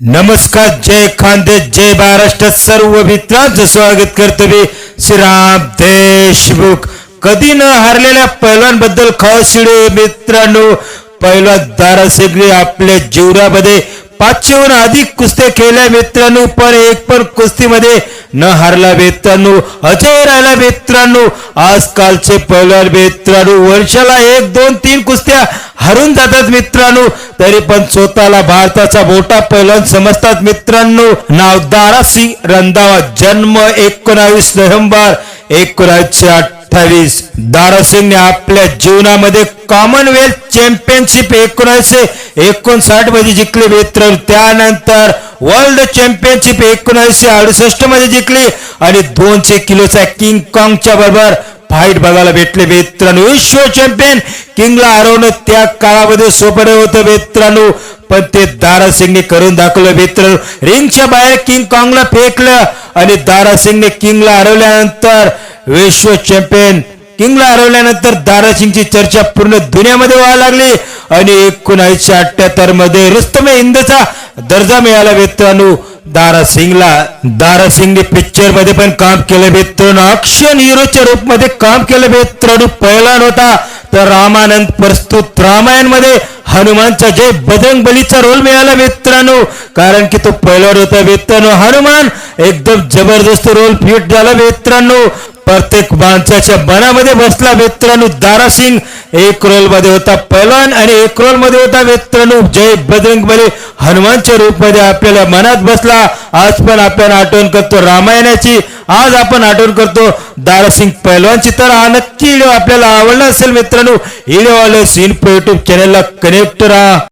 नमस्कार जय खानदे जय महाराष्ट्र सर्व मित्रांचं स्वागत करतो मी श्रीराम देशमुख कधी न हारलेल्या पैलवानबद्दल खास मित्रांनो पैलवान दारासिंगने आपल्या जीवनामध्ये पाचशेहून अधिक कुस्त्या केल्या मित्रांनो पण एक पण कुस्तीमध्ये न हारला मित्रांनो अजय राहिला मित्रांनो आजकालचे पैलवान मित्रांनो वर्षाला एक दोन तीन कुस्त्या हरून जातात मित्रांनो. तरी पण स्वतःला भारताचा मोठा पैलवान समजतात मित्रांनो. नाव दारासिंग रंधावा जन्म एकोणावीस नोव्हेंबर एकोणावीसशे अठ्ठावीस. दारासिंगने आपल्या जीवनामध्ये कॉमनवेल्थ चॅम्पियनशिप एकोणीसशे एकोणसाठमध्ये जिंकली मित्र त्यानंतर वर्ल्ड चॅम्पियनशिप एकोणीसशे अडुसष्टमध्ये जिंकली आणि दोनशे किलोचा किंग कॉंगच्या बरोबर फाईट बघायला भेटले. मित्रांनो विश्व चॅम्पियन किंगला हरवणं त्या काळामध्ये सोपं होतं मित्रांनो पण ते दारासिंगने करून दाखवलं. मित्रांनो रिंगच्या बाहेर किंग कॉंगला फेकलं आणि दारासिंगने किंगला हरवल्यानंतर विश्व चॅम्पियन किंगला हरवल्यानंतर दारासिंगची चर्चा पूर्ण दुनियामध्ये व्हायला लागली. आणि एकोणीसशे अठ्याहत्तरमध्ये रुस्तमे हिंदचा दर्जा मिळाला मित्रांनो दारासिंगला दारासिंगने पिक्चरमध्ये पण काम केलं मित्रांनो अक्षन हिरोच्या रूपमध्ये काम केलं मित्रांनो पहिलान होता तर रामानंद प्रस्तुत रामायणमध्ये हनुमानचा जय बजरंग बलीचा रोल मिळाला मित्रांनो कारण की तो पहिला होता मित्रांनो हनुमान एकदम जबरदस्त रोल फिट झाला मित्रांनो प्रत्येक माणसाच्या मनामध्ये बसला मित्रांनो दारासिंग. एक रोलमध्ये होता पहिलवान आणि एक रोलमध्ये होता मित्रांनो जय बजरंग बली. हनुमानच्या रूपमध्ये आपल्याला मनात बसला. आज पण आपण आठवण करतो रामायणाची. आज आपण आठवण करतो दारासिंग पहिलवानची. तर हा नक्की व्हिडिओ आपल्याला आवडला असेल मित्रांनो व्हिडिओ आलो सीन युट्यूब चॅनलला कनेक्ट राहा